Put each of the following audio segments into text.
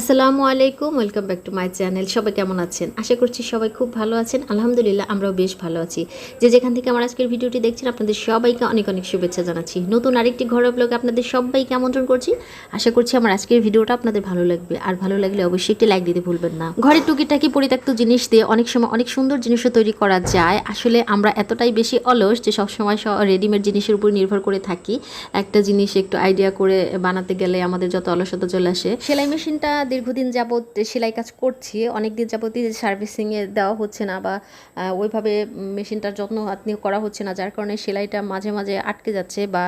আসসালামু আলাইকুম, welcome back to my channel. সবাই কেমন আছেন? আশা করছি সবাই খুব ভালো আছেন। আলহামদুলিল্লাহ, আমরাও বেশ ভালো আছি। যে যেখান থেকে আমার আজকের ভিডিওটি দেখছেন, আপনাদের সবাইকে অনেক অনেক শুভেচ্ছা জানাচ্ছি। নতুন আরেকটি ঘরোয়া ব্লগে আপনাদের সবাইকে আমন্ত্রণ করছি। আশা করছি আমার আজকের ভিডিওটা আপনাদের ভালো লাগবে। আর ভালো লাগলে অবশ্যই একটি লাইক দিতে ভুলবেন না। ঘরের টুকিটাকি পরিত্যক্ত জিনিস দিয়ে অনেক সময় অনেক সুন্দর জিনিসও তৈরি করা যায়। আসলে আমরা এতটাই বেশি অলস যে সবসময় রেডিমেড জিনিসের উপর নির্ভর করে থাকি। একটা জিনিস একটু আইডিয়া করে বানাতে গেলে আমাদের যত অলসতা চলে আসে, সেলাই মেশিনটা দীর্ঘদিন যাবত সেলাই কাজ করছি অনেক দিন যাবতই সার্ভিসিংয়ে দেওয়া হচ্ছে না বা ওইভাবে মেশিনটার যত্ন আপনি করা হচ্ছে না, যার কারণে সেলাইটা মাঝে মাঝে আটকে যাচ্ছে বা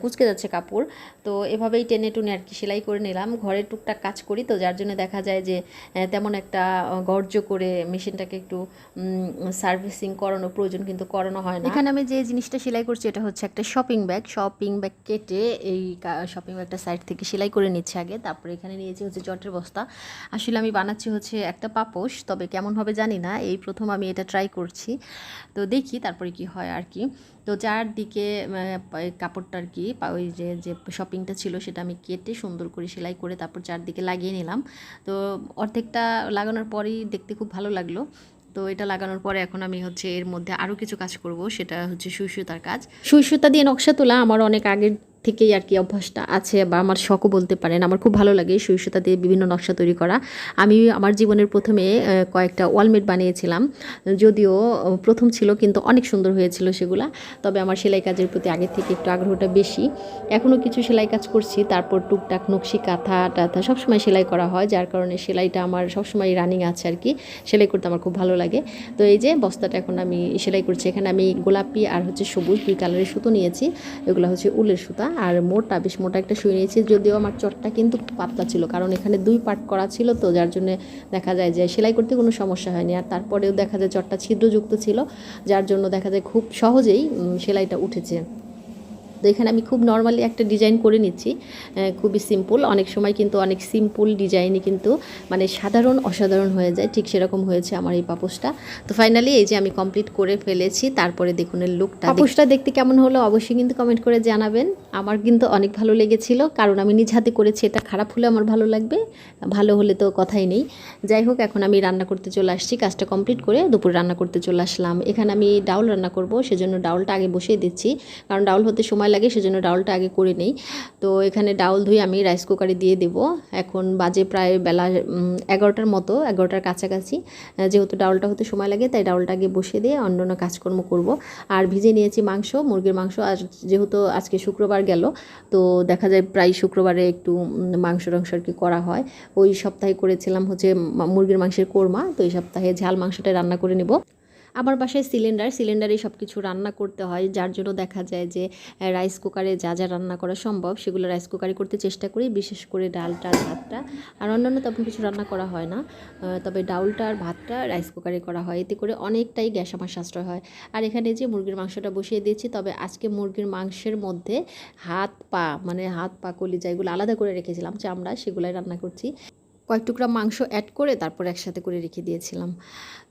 কুচকে যাচ্ছে কাপড়। তো এভাবেই টেনে টুনে আর কি সেলাই করে নিলাম। ঘরে টুকটাক কাজ করি তো যার জন্য দেখা যায় যে তেমন একটা গর্জ করে মেশিনটাকে একটু সার্ভিসিং করানো প্রয়োজন কিন্তু করানো হয় না। এখানে আমি যে জিনিসটা সেলাই করছি এটা হচ্ছে একটা শপিং ব্যাগ শপিং ব্যাগ কেটে এই শপিং ব্যাগটা সাইড থেকে সেলাই করে নিচ্ছে আগে। তারপরে এখানে নিয়েছি হচ্ছে জটের বস্তা। আসলে আমি বানাচ্ছি হচ্ছে একটা পাপোশ, তবে কেমন হবে জানি না, এই প্রথম আমি এটা ট্রাই করছি। তো দেখি তারপরে কি হয় আর কি। তো চারদিকে কাপড়টা আর কি ওই যে যে শপিংটা ছিল সেটা আমি কেটে সুন্দর করে সেলাই করে তারপর চারদিকে লাগিয়ে নিলাম। তো অর্ধেকটা লাগানোর পরেই দেখতে খুব ভালো লাগল। তো এটা লাগানোর পরে এখন আমি হচ্ছে এর মধ্যে আরও কিছু কাজ করব, সেটা হচ্ছে সুই সুতার কাজ। সুই সুতা দিয়ে নকশা তোলা আমার অনেক আগের থেকেই আর কি অভ্যাসটা আছে বা আমার শখও বলতে পারেন। আমার খুব ভালো লাগে সুই সুতা দিয়ে বিভিন্ন নকশা তৈরি করা। আমি আমার জীবনের প্রথমে কয়েকটা ওয়ালমেট বানিয়েছিলাম। যদিও প্রথম ছিল কিন্তু অনেক সুন্দর হয়েছিল সেগুলা। তবে আমার সেলাই কাজের প্রতি আগের থেকে একটু আগ্রহটা বেশি। এখনও কিছু সেলাই কাজ করছি, তারপর টুকটাক নকশি, কাঁথা, টাথা সবসময় সেলাই করা হয়, যার কারণে সেলাইটা আমার সবসময় রানিং আছে আর কি। সেলাই করতে আমার খুব ভালো লাগে। তো এই যে বস্তাটা এখন আমি সেলাই করছি। এখানে আমি গোলাপি আর হচ্ছে সবুজ দুই কালারের সুতো নিয়েছি। এগুলো হচ্ছে উলের সুতা। আর মোটা, বেশ মোটা একটা শুয়ে নিয়েছি, যদিও আমার চটটা কিন্তু খুব পাতলা ছিল, কারণ এখানে দুই পার্ট করা ছিল তো, যার জন্য দেখা যায় যে সেলাই করতে কোনো সমস্যা হয়নি। আর তারপরেও দেখা যায় চটটা ছিদ্রযুক্ত ছিল, যার জন্য দেখা যায় খুব সহজেই সেলাইটা উঠেছে। তো এখানে আমি খুব নর্মালি একটা ডিজাইন করে নিচ্ছি খুবই সিম্পল। অনেক সময় কিন্তু অনেক সিম্পল ডিজাইনই কিন্তু মানে সাধারণ অসাধারণ হয়ে যায়, ঠিক সেরকম হয়েছে আমার এই পাপোসটা তো ফাইনালি এই যে আমি কমপ্লিট করে ফেলেছি, তারপরে দেখুন এর লুকটা পাপোশটা দেখতে কেমন হলো অবশ্যই কিন্তু কমেন্ট করে জানাবেন। আমার কিন্তু অনেক ভালো লেগেছিল, কারণ আমি নিজ হাতে করেছি, এটা খারাপ হলে আমার ভালো লাগবে, ভালো হলে তো কথাই নেই। যাই হোক, এখন আমি রান্না করতে চলে আসছি, কাজটা কমপ্লিট করে দুপুর রান্না করতে চলে আসলাম। এখানে আমি ডাউল রান্না করব, সেজন্য ডাউলটা আগে বসিয়ে দিচ্ছি, কারণ ডাউল হতে সময় লাগে, সেজন্য ডাউলটা আগে করে নেই। তো এখানে ডাউল ধুয়ে আমি রাইস কুকারে দিয়ে দেব। এখন বাজে প্রায় বেলা এগারোটার মতো, এগারোটার কাছাকাছি। যেহেতু ডাউলটা হতে সময় লাগে, তাই ডাউলটা আগে বসিয়ে দিয়ে অন্য কাজকর্ম করব। আর ভিজে নিয়েছি মাংস, মুরগির মাংস, আর যেহেতু আজকে শুক্রবার গেল। তো দেখা যায় প্রায় শুক্রবারে একটু মাংস টাংস আর কি করা হয়। ওই সপ্তাহে করেছিলাম হচ্ছে মুরগির মাংসের কোরমা। তো এই সপ্তাহে ঝাল মাংসটা রান্না করে নেব। আমার বাসায় সিলিন্ডার, সিলিন্ডারে সব কিছু রান্না করতে হয়। যার জন্য দেখা যায় যে রাইস কুকারে যা যা রান্না করা সম্ভব, সেগুলো রাইস কুকারে করতে চেষ্টা করি, বিশেষ করে ডালটা ভাতটা। আর অন্যান্য তেমন কিছু রান্না করা হয় না। তবে ডাউলটা আর ভাতটা রাইস কুকারে করা হয়। এতে করে অনেকটাই গ্যাস আমার সাশ্রয় হয়। আর এখানে যে মুরগির মাংসটা বসিয়ে দিয়েছি, তবে আজকে মুরগির মাংসের মধ্যে হাত পা মানে হাত পা, কলিজা এগুলো আলাদা করে রেখেছিলাম চামড়া সেগুলাই রান্না করছি। কয়েক টুকরা মাংস অ্যাড করে তারপর একসাথে করে রেখে দিয়েছিলাম।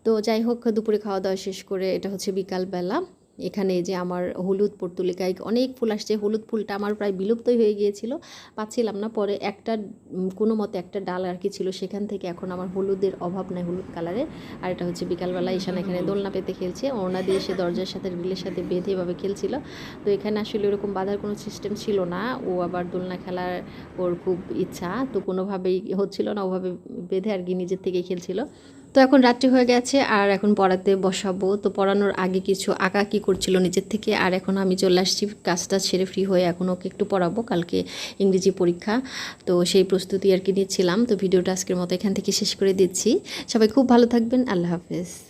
তো যাই হোক, দুপুরে খাওয়া দাওয়া শেষ করে এটা হচ্ছে বিকালবেলা। এখানে যে আমার হলুদ পর্তুলিকায় অনেক ফুল আসছে। হলুদ ফুলটা আমার প্রায় বিলুপ্তই হয়ে গিয়েছিল। পাচ্ছিলাম না। পরে একটা কোনো মতে একটা ডাল আর কি ছিল সেখান থেকে এখন আমার হলুদের অভাব নাই হলুদ কালারের। আর এটা হচ্ছে বিকালবেলা ঈশান এখানে দোলনা পেতে খেলছে। ওড়না দিয়ে সে দরজার সাথে গ্রিলের সাথে বেঁধে এভাবে খেলছিল। তো এখানে আসলে ওরকম বাঁধার কোনো সিস্টেম ছিল না। ও আবার দোলনা খেলার ওর খুব ইচ্ছা। তো কোনোভাবেই হচ্ছিল না। ওভাবে বেঁধে আর কি নিজের থেকেই খেলছিল। তো এখন রাত্রি হয়ে গেছে, আর এখন পড়াতে বসাবো। তো পড়ানোর আগে কিছু আঁকা কি করছিল নিজের থেকে, আর এখন আমি চলে আসছি কাজটা ছেড়ে ফ্রি হয়ে এখন ওকে একটু পড়াবো, কালকে ইংরেজি পরীক্ষা। তো সেই প্রস্তুতি আর কি নিচ্ছিলাম। তো ভিডিওটা আজকের মতো এখান থেকে শেষ করে দিচ্ছি। সবাই খুব ভালো থাকবেন, আল্লাহ হাফেজ।